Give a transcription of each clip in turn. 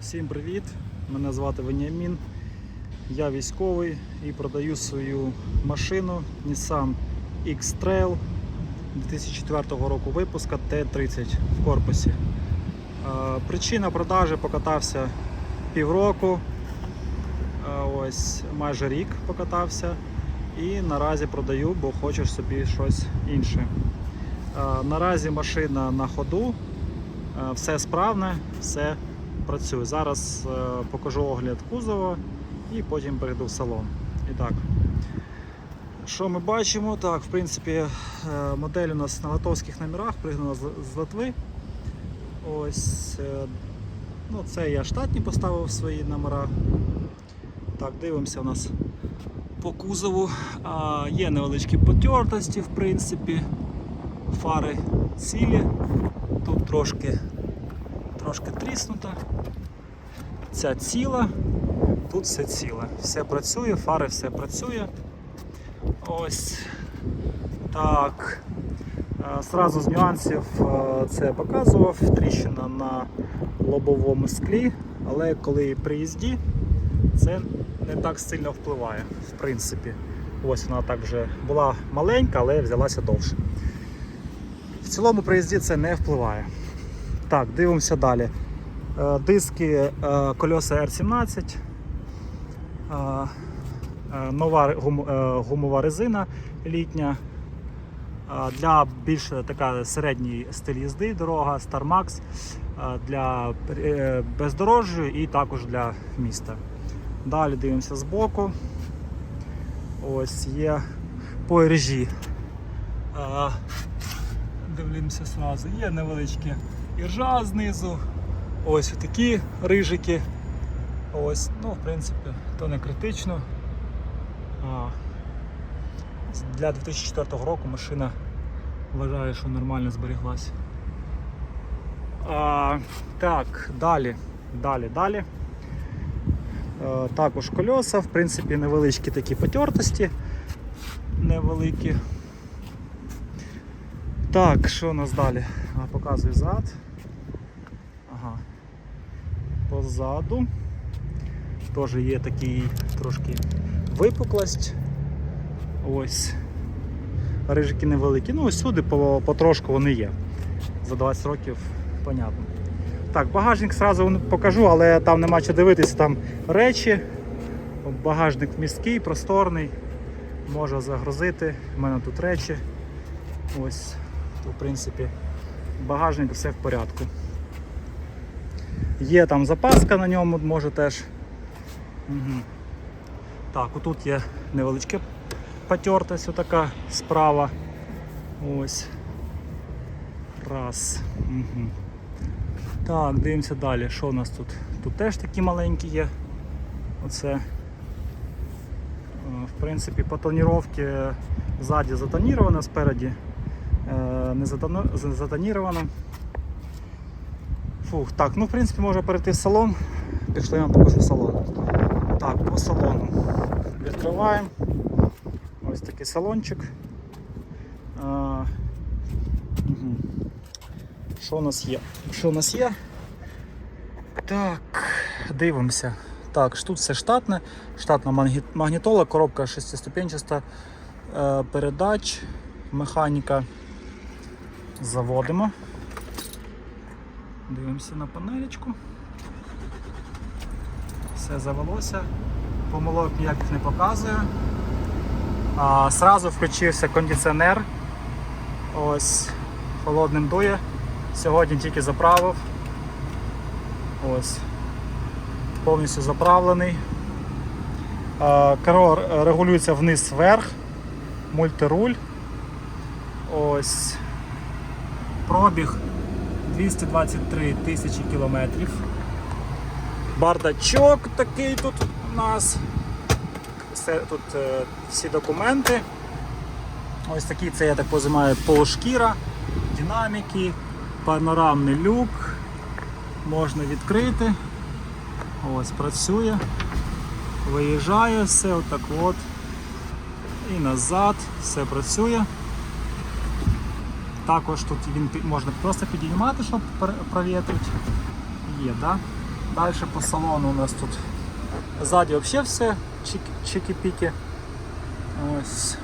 Всім привіт! Мене звати Веніамін. Я військовий і продаю свою машину Nissan X-Trail 2004 року випуска Т-30 в корпусі. Е, Причина продажі покатався півроку, е, ось майже рік покатався. І наразі продаю, бо хочу собі щось інше. Е, Наразі машина на ходу, все справне, все працює. Зараз е, покажу огляд кузова і потім перейду в салон. І так, що ми бачимо? Так, в принципі, е, модель у нас на литовських номерах, пригнана з, Литви. Ось е, ну, це я штатні поставив свої номера. Так, дивимося у нас по кузову. А, є невеличкі потертості, в принципі. Фари цілі. Тут трошки, трошки тріснута. Ця ціла, тут все ціле. Все працює, фари все працює. Ось так. Е, Зразу з нюансів е, це показував. Тріщина на лобовому склі, але коли при їзді це не так сильно впливає, в принципі. Ось вона так вже була маленька, але взялася довше. В цілому при їзді це не впливає. Так, дивимося далі. Е, Диски е, кольоса R17. е, Нова гумова резина літня. Для більш така середній стиль їзди дорога Star Max е, для бездорожжю і також для міста. Далі дивимося збоку. Ось є по. Е, Дивимося зразу. Є невеличкі іржа знизу. Ось такі рижики. Ось, ну, в принципі, то не критично. А, для 2004 року машина вважаю, що нормально зберіглася. А, так, далі, далі, далі. Е, також кольоса, в принципі, невеличкі такі потертості. Невеликі. Так, що у нас далі? Показую зад. Позаду. Теж є такий трошки випуклость. Ось. Рижики невеликі. Ну, ось сюди потрошку вони є. За 20 років, понятно. Так, багажник зразу покажу, але там нема що дивитися, там речі. Багажник міський, просторний, може загрузити. У мене тут речі. Ось, в принципі, багажник все в порядку. Є там запаска на ньому, може теж. Угу. Так, отут є невеличке потертость отака справа. Ось. Раз. Угу. Так, дивимося далі. Що у нас тут? Тут теж такі маленькі є. Оце. Е, В принципі, по тоніровці ззаді затоніровано, спереді е, не затоніровано. Фух, так, ну в принципі можна перейти в салон. Пішли я вам покажу салон. Так, по салону. Відкриваємо. Ось такий салончик. А, угу. Що у нас є? Що у нас є? Так, дивимося. Так, тут все штатне, штатна магнітола, коробка шестиступенчаста, е, передач, механіка. Заводимо. Дивимося на панелечку. Все завелося. Помилок ніяких не показує. А, Сразу включився кондиціонер. Ось холодним дує. Сьогодні тільки заправив. Ось. Повністю заправлений. А, Керо регулюється вниз-вверх. Мультируль. Ось. Пробіг 223 тисячі кілометрів. Бардачок такий тут у нас. Все, тут е, всі документи. Ось такий це, я так розумію, полушкіра, динаміки, панорамний люк. Можна відкрити. Ось працює. Виїжджає все отак от. І назад, все працює. Також тут він можна просто підіймати, щоб провітрити. Є, да? Далі по салону у нас тут ззаді взагалі все чики- чики-піки. Ось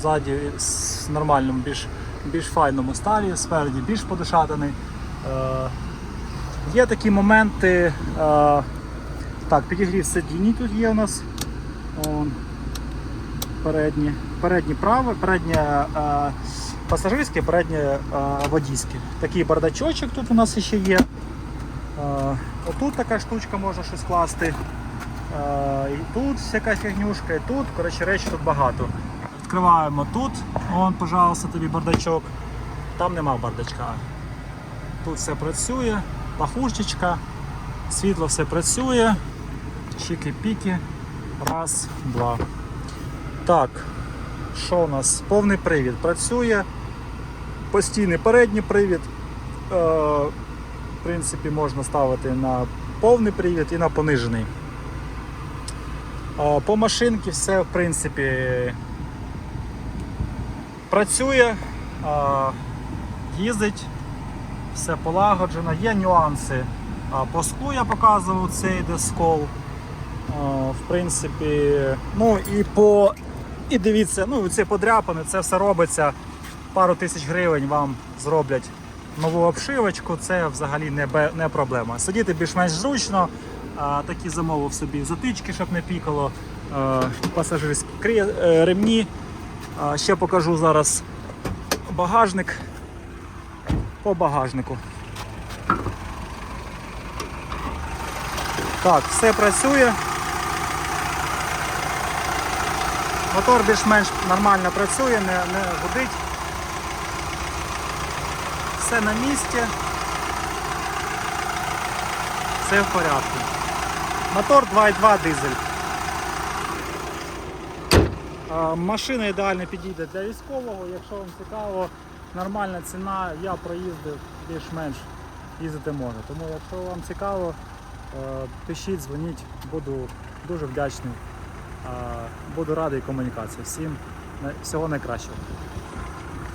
ззаді з нормальному, більш, більш файному сталі, спереді більш подишатаний. Е, є такі моменти. Е, так, підігрів сидінь тут є у нас. Передні, передні праве, переднє е, пасажирське, переднє е, водійське. Такий бардачочок тут у нас ще є. Е, отут така штучка можна щось класти. Е, і тут всяка фігнюшка, і тут, коротше, речі тут багато. Відкриваємо тут, вон, пожалуйста, тобі бардачок. Там нема бардачка. Тут все працює, пахушечка, світло все працює, чики-піки. Раз, два. Так, що у нас? Повний привід працює. Постійний передній привід. Е, в принципі, можна ставити на повний привід і на понижений. Е, по машинці все, в принципі, працює, е, їздить, все полагоджено. Є нюанси. Е, По склу я показував цей де скол. Е, В принципі, ну і по. І дивіться, ну ці подряпини, це все робиться. Пару тисяч гривень вам зроблять нову обшивочку, це взагалі не, бе- не проблема. Сидіти більш-менш зручно, а, такі замовив собі затички, щоб не пікало, а, пасажирські крі- е, ремні. А, ще покажу зараз багажник по багажнику. Так, все працює. Мотор більш-менш нормально працює, не, не гудить. Все на місці. Все в порядку. Мотор 2.2 дизель. Машина ідеально підійде для військового, якщо вам цікаво, нормальна ціна, я проїздив більш-менш їздити можна. Тому якщо вам цікаво, е, пишіть, дзвоніть, буду дуже вдячний. Буду радий комунікації. Всім всього найкращого.